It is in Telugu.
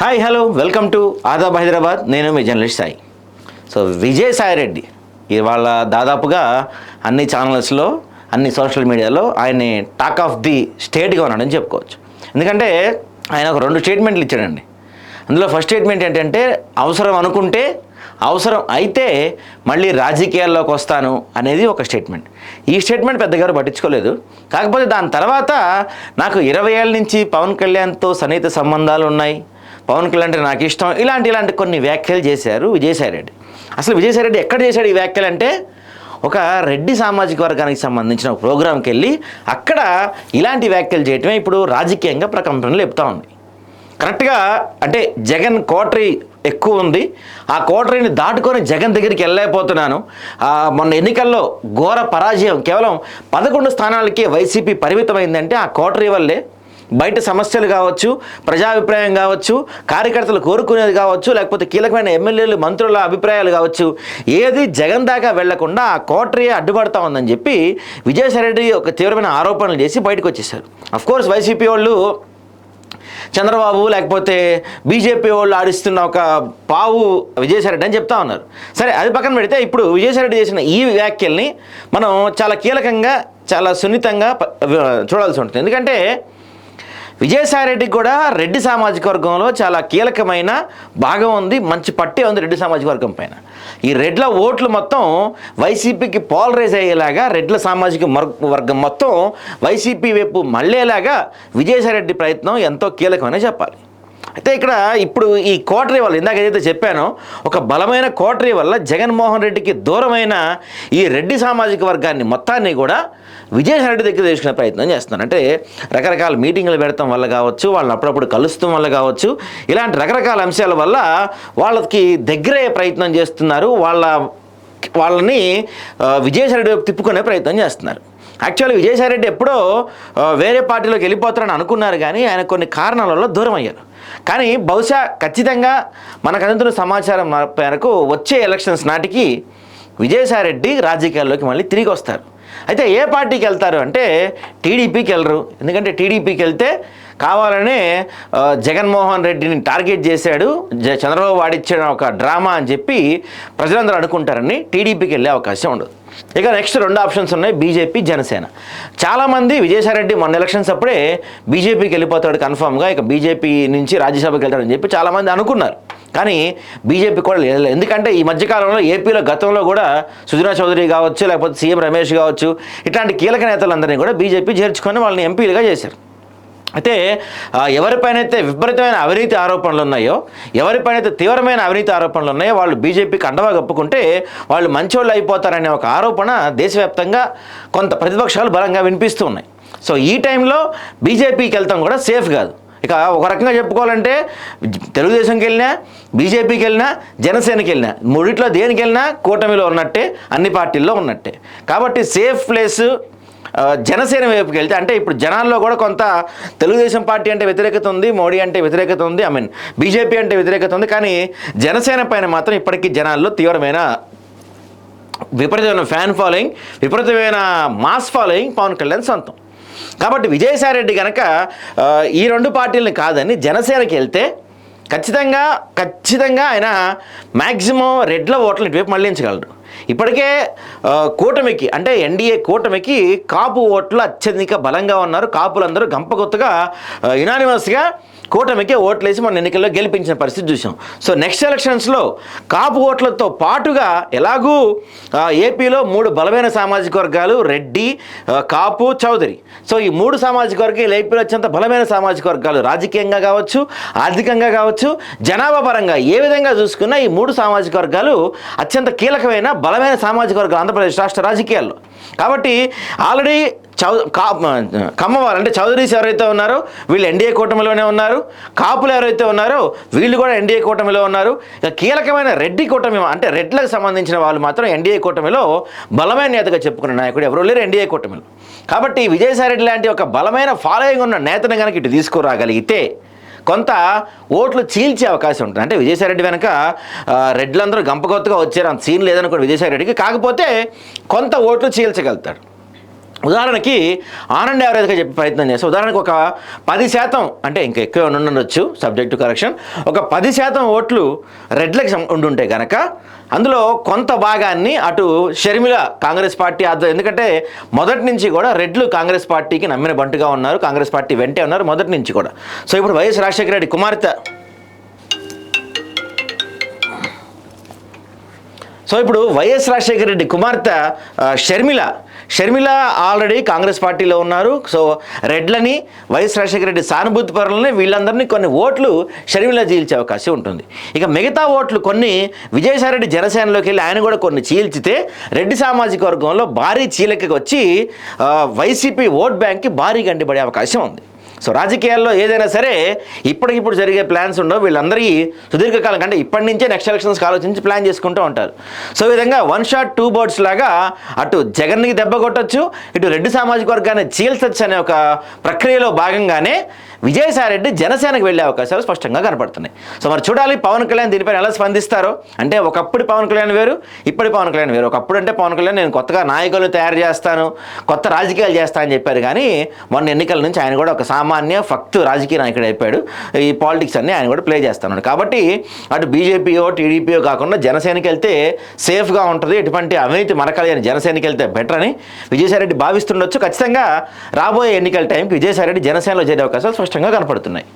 Hi hello welcome to Aadab Hyderabad నేను మీ జర్నలిస్ట్ సాయి. సో విజయసాయి రెడ్డి ఇవాళ దాదాపుగా అన్ని ఛానల్స్లో అన్ని సోషల్ మీడియాలో ఆయన్ని టాక్ ఆఫ్ ది స్టేట్గా ఉన్నాడని చెప్పుకోవచ్చు. ఎందుకంటే ఆయన ఒక రెండు స్టేట్మెంట్లు ఇచ్చాడండి. అందులో ఫస్ట్ స్టేట్మెంట్ ఏంటంటే అవసరం అనుకుంటే అవసరం అయితే మళ్ళీ రాజకీయాల్లోకి వస్తాను అనేది ఒక స్టేట్మెంట్ ఈ స్టేట్మెంట్ పెద్దగా పట్టించుకోలేదు. కాకపోతే దాని తర్వాత నాకు ఇరవై ఏళ్ళ నుంచి పవన్ కళ్యాణ్తో సన్నిహిత సంబంధాలు ఉన్నాయి. పవన్ కళ్యాణ్ అంటే నాకు ఇష్టం. ఇలాంటి ఇలాంటి కొన్ని వ్యాఖ్యలు చేశారు విజయసాయి రెడ్డి. అసలు విజయసాయి రెడ్డి ఎక్కడ చేశాడు ఈ వ్యాఖ్యలు అంటే ఒక రెడ్డి సామాజిక వర్గానికి సంబంధించిన ఒక ప్రోగ్రాంకి వెళ్ళి అక్కడ ఇలాంటి వ్యాఖ్యలు చేయటమే ఇప్పుడు రాజకీయంగా ప్రకంపనలు చెప్తా ఉంది. కరెక్ట్గా అంటే జగన్ కోటరీ ఎక్కువ ఉంది. ఆ కోటరీని దాటుకొని జగన్ దగ్గరికి వెళ్ళలేకపోతున్నాను. మొన్న ఎన్నికల్లో ఘోర పరాజయం. కేవలం పదకొండు స్థానాలకే వైసీపీ పరిమితమైందంటే ఆ కోటరీ వల్లే బయట సమస్యలు కావచ్చు ప్రజాభిప్రాయం కావచ్చు కార్యకర్తలు కోరుకునేది కావచ్చు లేకపోతే కీలకమైన ఎమ్మెల్యేలు మంత్రుల అభిప్రాయాలు కావచ్చు ఏది జగన్ దాకా వెళ్ళకుండా ఆ కోటరీ అడ్డుపడతా ఉందని చెప్పి విజయసాయిరెడ్డి ఒక తీవ్రమైన ఆరోపణలు చేసి బయటకు వచ్చేసారు కోర్స్ వైసీపీ వాళ్ళు చంద్రబాబు లేకపోతే బీజేపీ వాళ్ళు ఆడిస్తున్న ఒక పావు విజయసాయిరెడ్డి అని చెప్తా ఉన్నారు. సరే అది పక్కన పెడితే ఇప్పుడు విజయసాయిరెడ్డి చేసిన ఈ వ్యాఖ్యల్ని మనం చాలా కీలకంగా చాలా సున్నితంగా చూడాల్సి ఉంటుంది. ఎందుకంటే విజయసాయిరెడ్డికి కూడా రెడ్డి సామాజిక వర్గంలో చాలా కీలకమైన భాగం ఉంది మంచి పట్టే ఉంది రెడ్డి సామాజిక వర్గం పైన. ఈ రెడ్ల ఓట్లు మొత్తం వైసీపీకి పోలరైజ్ అయ్యేలాగా రెడ్ల సామాజిక వర్గం మొత్తం వైసీపీ వైపు మళ్ళేలాగా విజయసాయిరెడ్డి ప్రయత్నం ఎంతో కీలకమని చెప్పాలి. అయితే ఇక్కడ ఇప్పుడు ఈ కోటరీ వల్ల ఇందాక ఏదైతే చెప్పానో ఒక బలమైన కోటరీ వల్ల జగన్మోహన్ రెడ్డికి దూరమైన ఈ రెడ్డి సామాజిక వర్గాన్ని మొత్తాన్ని కూడా విజయసాయి రెడ్డి దగ్గర తీసుకునే ప్రయత్నం చేస్తున్నాను అంటే రకరకాల మీటింగ్లు పెడతాం వల్ల కావచ్చు వాళ్ళని అప్పుడప్పుడు కలుస్తాం వల్ల కావచ్చు. ఇలాంటి రకరకాల అంశాల వల్ల వాళ్ళకి దగ్గరయ్యే ప్రయత్నం చేస్తున్నారు. వాళ్ళ వాళ్ళని విజయసాయి రెడ్డి వైపు తిప్పుకునే ప్రయత్నం చేస్తున్నారు. యాక్చువల్లీ విజయసాయి రెడ్డి ఎప్పుడో వేరే పార్టీలోకి వెళ్ళిపోతారని అనుకున్నారు కానీ ఆయన కొన్ని కారణాలలో దూరం అయ్యారు. కానీ బహుశా ఖచ్చితంగా మనకు అందుతున్న సమాచారం మేరకు వచ్చే ఎలక్షన్స్ నాటికి విజయసాయి రెడ్డి రాజకీయాల్లోకి మళ్ళీ తిరిగి వస్తారు. అయితే ఏ పార్టీకి వెళ్తారు అంటే టీడీపీకి వెళ్ళరు. ఎందుకంటే టీడీపీకి వెళ్తే కావాలనే జగన్మోహన్ రెడ్డిని టార్గెట్ చేశాడు. జ చంద్రబాబు వాడిచ్చిన ఒక డ్రామా అని చెప్పి ప్రజలందరూ అనుకుంటారని టీడీపీకి వెళ్ళే అవకాశం ఉండదు. ఇక నెక్స్ట్ రెండు ఆప్షన్స్ ఉన్నాయి బీజేపీ జనసేన. చాలామంది విజయసాయిరెడ్డి మొన్న ఎలక్షన్స్ అప్పుడే బీజేపీకి వెళ్ళిపోతాడు కన్ఫామ్గా ఇక బీజేపీ నుంచి రాజ్యసభకి వెళ్తాడని చెప్పి చాలామంది అనుకున్నారు. కానీ బీజేపీ కూడా లేదు. ఎందుకంటే ఈ మధ్యకాలంలో ఏపీలో గతంలో కూడా సుజనా చౌదరి కావచ్చు లేకపోతే సీఎం రమేష్ కావచ్చు ఇట్లాంటి కీలక నేతలందరినీ కూడా బీజేపీ చేర్చుకొని వాళ్ళని ఎంపీలుగా చేశారు. అయితే ఎవరిపైనైతే విపరీతమైన అవినీతి ఆరోపణలు ఉన్నాయో ఎవరిపైనైతే తీవ్రమైన అవినీతి ఆరోపణలు ఉన్నాయో వాళ్ళు బీజేపీకి అండవా కప్పుకుంటే వాళ్ళు మంచోళ్ళు అయిపోతారనే ఒక ఆరోపణ దేశవ్యాప్తంగా కొంత ప్రతిపక్షాలు బలంగా వినిపిస్తూ ఉన్నాయి. సో ఈ టైంలో బీజేపీకి వెళ్తాం కూడా సేఫ్ కాదు. ఇక ఒక రకంగా చెప్పుకోవాలంటే తెలుగుదేశంకి వెళ్ళినా బీజేపీకి వెళ్ళినా జనసేనకి వెళ్ళినా మూడిట్లో దేనికి వెళ్ళినా కూటమిలో ఉన్నట్టే అన్ని పార్టీల్లో ఉన్నట్టే. కాబట్టి సేఫ్ ప్లేస్ జనసేన వైపుకి వెళ్తే అంటే ఇప్పుడు జనాల్లో కూడా కొంత తెలుగుదేశం పార్టీ అంటే వ్యతిరేకత ఉంది మోడీ అంటే వ్యతిరేకత ఉంది ఐ మీన్ బీజేపీ అంటే వ్యతిరేకత ఉంది కానీ జనసేన పైన మాత్రం ఇప్పటికీ జనాల్లో తీవ్రమైన విపరీతమైన ఫ్యాన్ ఫాలోయింగ్ విపరీతమైన మాస్ ఫాలోయింగ్ పవన్ కళ్యాణ్ సొంతం. కాబట్టి విజయసాయి రెడ్డి కనుక ఈ రెండు పార్టీలని కాదని జనసేనకి వెళ్తే ఖచ్చితంగా ఖచ్చితంగా ఆయన మ్యాక్సిమం రెడ్ల ఓట్లు ఇటువైపు మళ్ళించగలరు ఇప్పటికే కూటమికి అంటే ఎన్డీఏ కూటమికి కాపు ఓట్లు అత్యధిక బలంగా ఉన్నారు. కాపులందరూ గంపగొత్తుగా యునానిమస్గా కూటమికి ఓట్లేసి మన ఎన్నికల్లో గెలిపించిన పరిస్థితి చూసాం సో నెక్స్ట్ ఎలక్షన్స్లో కాపు ఓట్లతో పాటుగా ఎలాగూ ఏపీలో మూడు బలమైన సామాజిక వర్గాలు రెడ్డి కాపు చౌదరి. సో ఈ మూడు సామాజిక వర్గాలు ఏపీలో అత్యంత బలమైన సామాజిక వర్గాలు రాజకీయంగా కావచ్చు ఆర్థికంగా కావచ్చు జనాభా పరంగా ఏ విధంగా చూసుకున్నా ఈ మూడు సామాజిక వర్గాలు అత్యంత కీలకమైన బలమైన సామాజిక వర్గాలు ఆంధ్రప్రదేశ్ రాష్ట్ర రాజకీయాల్లో. కాబట్టి ఆల్రెడీ చౌ కమ్మవారు అంటే చౌదరీస్ ఎవరైతే ఉన్నారో వీళ్ళు ఎన్డీఏ కూటమిలోనే ఉన్నారు. కాపులు ఎవరైతే ఉన్నారో వీళ్ళు కూడా ఎన్డీఏ కూటమిలో ఉన్నారు. ఇక కీలకమైన రెడ్డి కూటమి అంటే రెడ్లకు సంబంధించిన వాళ్ళు మాత్రం ఎన్డీఏ కూటమిలో బలమైన నేతగా చెప్పుకున్న నాయకుడు ఎవరు లేరు ఎన్డీఏ కూటమిలో. కాబట్టి విజయసాయిరెడ్డి లాంటి ఒక బలమైన ఫాలోయింగ్ ఉన్న నేతను కనుక ఇటు తీసుకురాగలిగితే కొంత ఓట్లు చీల్చే అవకాశం ఉంటుంది. అంటే విజయసాయిరెడ్డి వెనక రెడ్లందరూ గంపగొత్తగా వచ్చారు అంత సీన్ లేదనుకోండి విజయసాయిరెడ్డికి. కాకపోతే కొంత ఓట్లు చీల్చగలుగుతాడు. ఉదాహరణకి ఆనంద్ యావరేజ్గా చెప్పే ప్రయత్నం చేస్తే ఉదాహరణకు ఒక పది శాతం అంటే ఇంకా ఎక్కువ ఉండొచ్చు సబ్జెక్టు కరెక్షన్ ఒక పది శాతం ఓట్లు రెడ్లకు ఉండుంటే కనుక అందులో కొంత భాగాన్ని అటు షర్మిల కాంగ్రెస్ పార్టీ ఆధ్వర్యం ఎందుకంటే మొదటి నుంచి కూడా రెడ్లు కాంగ్రెస్ పార్టీకి నమ్మిన బంటుగా ఉన్నారు కాంగ్రెస్ పార్టీ వెంటే ఉన్నారు మొదటి నుంచి కూడా. సో ఇప్పుడు వైఎస్ రాజశేఖర రెడ్డి కుమార్తె సో ఇప్పుడు వైఎస్ రాజశేఖర రెడ్డి కుమార్తె షర్మిల. షర్మిల ఆల్రెడీ కాంగ్రెస్ పార్టీలో ఉన్నారు. సో రెడ్లని వైఎస్ రాజశేఖర రెడ్డి సానుభూతి పరులని వీళ్ళందరినీ కొన్ని ఓట్లు షర్మిల చీల్చే అవకాశం ఉంటుంది. ఇక మిగతా ఓట్లు కొన్ని విజయసాయిరెడ్డి జనసేనలోకి వెళ్ళి ఆయన కూడా కొన్ని చీల్చితే రెడ్డి సామాజిక వర్గంలో భారీ చీలకకి వచ్చి వైసీపీ ఓట్ బ్యాంక్కి భారీ గండిపడే అవకాశం ఉంది. సో రాజకీయాల్లో ఏదైనా సరే ఇప్పటికిప్పుడు జరిగే ప్లాన్స్ ఉండవు. వీళ్ళందరికీ సుదీర్ఘకాలం కంటే ఇప్పటి నుంచే నెక్స్ట్ ఎలక్షన్స్కి ఆలోచించి ప్లాన్ చేసుకుంటూ ఉంటారు. సో ఈ విధంగా వన్ షాట్ టూ బర్డ్స్ లాగా అటు జగన్కి దెబ్బ కొట్టచ్చు ఇటు రెడ్డి సామాజిక వర్గాన్ని చీల్చచ్చు అనే ఒక ప్రక్రియలో భాగంగానే విజయసాయిరెడ్డి జనసేనకు వెళ్ళే అవకాశాలు స్పష్టంగా కనపడుతున్నాయి. సో మరి చూడాలి పవన్ కళ్యాణ్ దీనిపైన ఎలా స్పందిస్తారో. అంటే ఒకప్పుడు పవన్ కళ్యాణ్ వేరు ఇప్పటి పవన్ కళ్యాణ్ వేరు. ఒకప్పుడు అంటే పవన్ కళ్యాణ్ నేను కొత్తగా నాయకులు తయారు చేస్తాను కొత్త రాజకీయాలు చేస్తా అని చెప్పారు కానీ మొన్న ఎన్నికల నుంచి ఆయన కూడా ఒక సామాన్య ఫక్తు రాజకీయ నాయకుడు అయిపోయాడు. ఈ పాలిటిక్స్ అన్ని ఆయన కూడా ప్లే చేస్తున్నాడు కాబట్టి అటు బీజేపీయో టీడీపీయో కాకుండా జనసేనకి వెళ్తే సేఫ్గా ఉంటుంది. ఎటువంటి అవినీతి మరకలేని జనసేనకి వెళ్తే బెటర్ అని విజయసాయిరెడ్డి భావిస్తుండొచ్చు. ఖచ్చితంగా రాబోయే ఎన్నికల టైంకి విజయసాయిరెడ్డి జనసేనలో చేరే అవకాశాలు స్పష్టంగా కనపడుతున్నాయి.